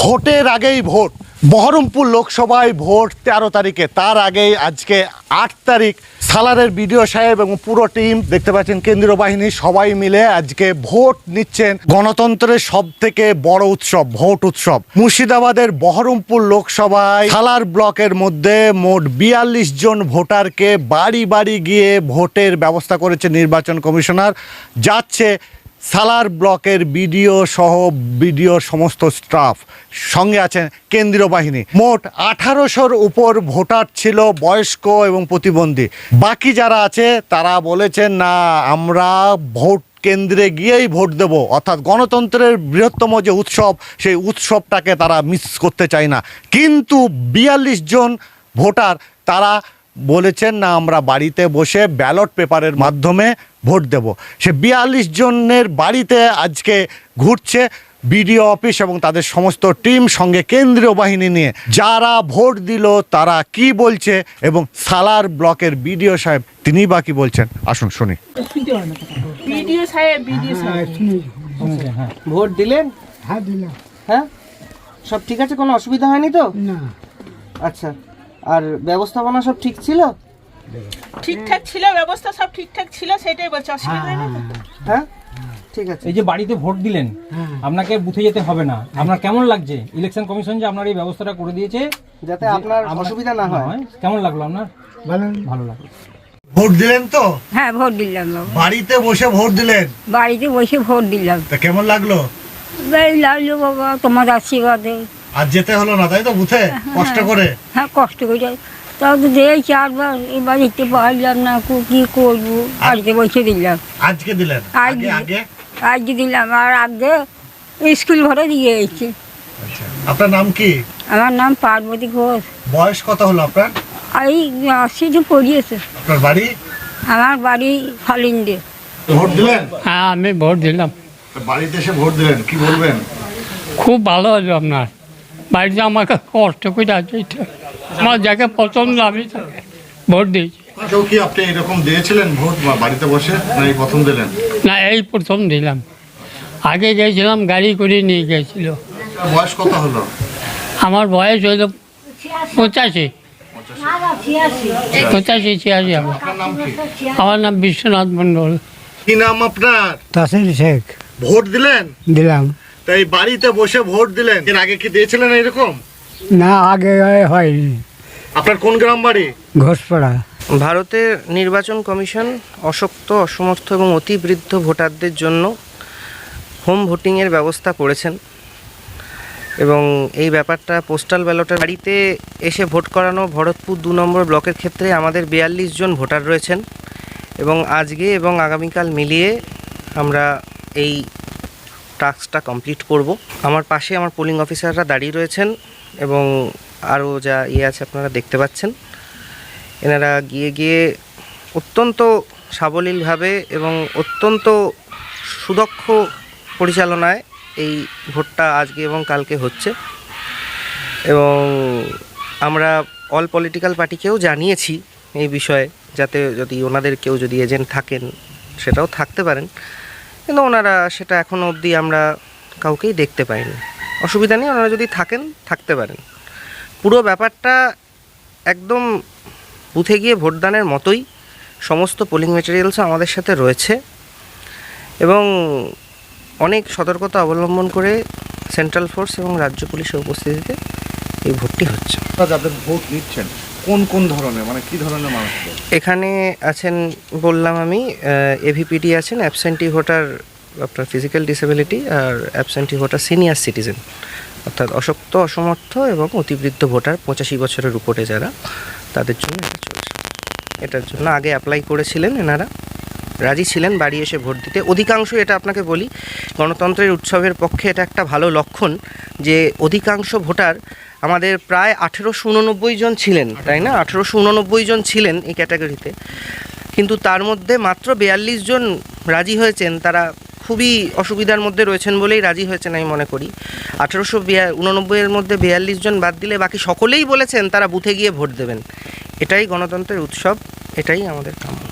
ভোটের আগেই ভোট। বহরমপুর লোকসভায় ভোট তেরো তারিখে। তার আগেই আজকে আট তারিখ সালারের বিডিও সাহেব এবং পুরো টিম, দেখতে পাচ্ছেন কেন্দ্রীয় বাহিনী সবাই মিলে আজকে ভোট নিচ্ছেন গণতন্ত্রের সব থেকে বড় উৎসব, ভোট উৎসব। মুর্শিদাবাদের বহরমপুর লোকসভায় সালার ব্লকের মধ্যে মোট বিয়াল্লিশ জন ভোটারকে বাড়ি বাড়ি গিয়ে ভোটের ব্যবস্থা করেছে নির্বাচন কমিশনার। যাচ্ছে সালার ব্লকের বিডিও সহ বিডিওর সমস্ত স্টাফ সঙ্গে আছেন কেন্দ্রীয় বাহিনী। মোট আঠারোশোর উপর ভোটার ছিল বয়স্ক এবং প্রতিবন্ধী। বাকি যারা আছে, তারা বলেছেন, না, আমরা ভোট কেন্দ্রে গিয়েই ভোট দেব। অর্থাৎ গণতন্ত্রের বৃহত্তম যে উৎসব, সেই উৎসবটাকে তারা মিস করতে চায় না। কিন্তু বিয়াল্লিশ জন ভোটার, তারা বলেছেন না আমরা বাড়িতে বসে ব্যালট পেপারের মাধ্যমে ভোট দেব। সে বিয়াল্লিশ জনের বাড়িতে আজকে ঘুরছে বিডিও অফিস এবং তাদের সমস্ত টিম সঙ্গে কেন্দ্রীয় বাহিনী নিয়ে। যারা ভোট দিল তারা কি বলছে এবং সালার ব্লকের বিডিও সাহেব তিনি বা কি বলছেন? আসুন শুনি। বিডিও সাহেব বিডিও সাহেব। ভোট দিলেন? হ্যাঁ দিলাম। হ্যাঁ? সব ঠিক আছে? কোনো অসুবিধা হয়নি তো? না। আচ্ছা। আর ব্যবস্থাপনা সব ঠিক ছিল? ঠিকঠাক ছিল ব্যবস্থা সব ঠিকঠাক ছিল সেটাই বলছে। অসুবিধা? হ্যাঁ ঠিক আছে। এই যে বাড়িতে ভোট দিলেন হ্যাঁ আপনাকে বুথে যেতে হবে না। আপনার কেমন লাগছে? ইলেকশন কমিশন যে আপনার এই ব্যবস্থাটা করে দিয়েছে যাতে আপনার অসুবিধা না হয়। কেমন লাগল আপনার? ভালো ভালো লাগল। ভোট দিলেন তো? হ্যাঁ ভোট দিলাম। বাড়িতে বসে ভোট দিলেন? বাড়িতে বসে ভোট দিলাম। তা কেমন লাগল? লাগল বাবা তোমার আশীর্বাদে। আর যেতে হলো না তাই তো বুথে? কষ্ট করে? হ্যাঁ কষ্ট করে যাই। তাও তো দেয় চারবার এবার যেতে পারলাম না কো- কি করব? আজকে বসে দিলাম। আজকে দিলেন? আজ আগে আগে? আজকে দিলাম আর আগে স্কুল ঘরে দিয়ে এসেছি। আচ্ছা আপনার নাম কি? আমার নাম পার্বতী ঘোষ। বয়স কত হলো আপনার? এই আসছি যে পড়িয়েছে। আপনার বাড়ি? আমার বাড়ি ফালিন্ডে ভোট দিলেন? হ্যাঁ আমি ভোট দিলাম। বাড়িতে এসে ভোট দিলেন কি বলবেন? খুব ভালো হলো আপনার। বাড়িতে আমাকে কষ্ট করে আছে এটা। আমার যাকে পছন্দ আমি তাকে ভোট দিয়েছি। কেউ কি আপনি এরকম দিয়েছিলেন ভোট বাড়িতে বসে? না এই প্রথম দিলেন? না এই প্রথম দিলাম। আগে গেছিলাম গাড়ি করে নিয়ে গেছিল। বয়স কত হলো? আমার বয়স হইল পঁচাশি। পঁচাশি ছিয়াশি আমার নাম আমার নাম বিশ্বনাথ মণ্ডল। কি নাম আপনার? তাসির শেখ। ভোট দিলেন? দিলাম। তাই বাড়িতে বসে ভোট দিলেন। এর আগে কি দিয়েছিলেন এরকম? না আগে হয়নি। আপনার কোন গ্রাম বাড়ি? ঘোষপাড়া। ভারতের নির্বাচন কমিশন অশক্ত অসমর্থ এবং অতি বৃদ্ধ ভোটারদের জন্য হোম ভোটিংয়ের ব্যবস্থা করেছেন। এবং এই ব্যাপারটা পোস্টাল ব্যালটের বাড়িতে এসে ভোট করানো ভরতপুর দু নম্বর ব্লকের ক্ষেত্রে আমাদের বিয়াল্লিশ জন ভোটার রয়েছেন। এবং আজকে এবং আগামীকাল মিলিয়ে আমরা এই টাস্কটা কমপ্লিট করব। আমার পাশে আমার পোলিং অফিসাররা দাঁড়িয়ে রয়েছেন এবং আরও যা ইয়ে আছে আপনারা দেখতে পাচ্ছেন। এনারা গিয়ে গিয়ে অত্যন্ত সাবলীলভাবে এবং অত্যন্ত সুদক্ষ পরিচালনায় এই ভোটটা আজকে এবং কালকে হচ্ছে। এবং আমরা অল পলিটিক্যাল পার্টিকেও জানিয়েছি এই বিষয়ে, যাতে যদি ওনাদের কেউ যদি এজেন্ট থাকেন, সেটাও থাকতে পারেন। কিন্তু ওনারা সেটা এখনও অবধি আমরা কাউকেই দেখতে পাইনি। অসুবিধা নেই, ওনারা যদি থাকেন, থাকতে পারেন। পুরো ব্যাপারটা একদম বুথে গিয়ে ভোটদানের মতোই সমস্ত পোলিং মেটেরিয়ালসও আমাদের সাথে রয়েছে এবং অনেক সতর্কতা অবলম্বন করে সেন্ট্রাল ফোর্স এবং রাজ্য পুলিশের উপস্থিতিতে এই ভোটটি হচ্ছে। ভোট নিচ্ছেন কোন কোন ধরনের? মানে কি ধরনের মানুষ? এখানে আছেন বললাম আমি এভিপিডি আছেন অ্যাবসেন্টি ভোটার আপনার ফিজিক্যাল ডিসেবিলিটি আর অ্যাবসেন্টি ভোটার সিনিয়র সিটিজেন অর্থাৎ অশক্ত অসমর্থ এবং অতিবৃদ্ধ ভোটার পঁচাশি বছরের উপরে যারা, তাদের জন্য এটা চলছে। এটার জন্য আগে অ্যাপ্লাই করেছিলেন এনারা। রাজি ছিলেন, বাড়ি এসে ভোট দিতে। অধিকাংশ এটা আপনাকে বলি, গণতন্ত্রের উৎসবের পক্ষে এটা একটা ভালো লক্ষণ যে অধিকাংশ ভোটার আমাদের প্রায় আঠেরোশো উননব্বই জন ছিলেন, তাই না? আঠেরোশো উননব্বই জন ছিলেন এই ক্যাটাগরিতে। কিন্তু তার মধ্যে মাত্র বিয়াল্লিশ জন রাজি হয়েছেন, তারা খুবই অসুবিধার মধ্যে রয়েছেন বলেই রাজি হয়েছেন আমি মনে করি। আঠেরোশো উননব্বইয়ের মধ্যে বিয়াল্লিশ জন বাদ দিলে বাকি সকলেই বলেছেন তারা বুথে গিয়ে ভোট দেবেন। এটাই গণতন্ত্রের উৎসব, এটাই আমাদের কাম্য।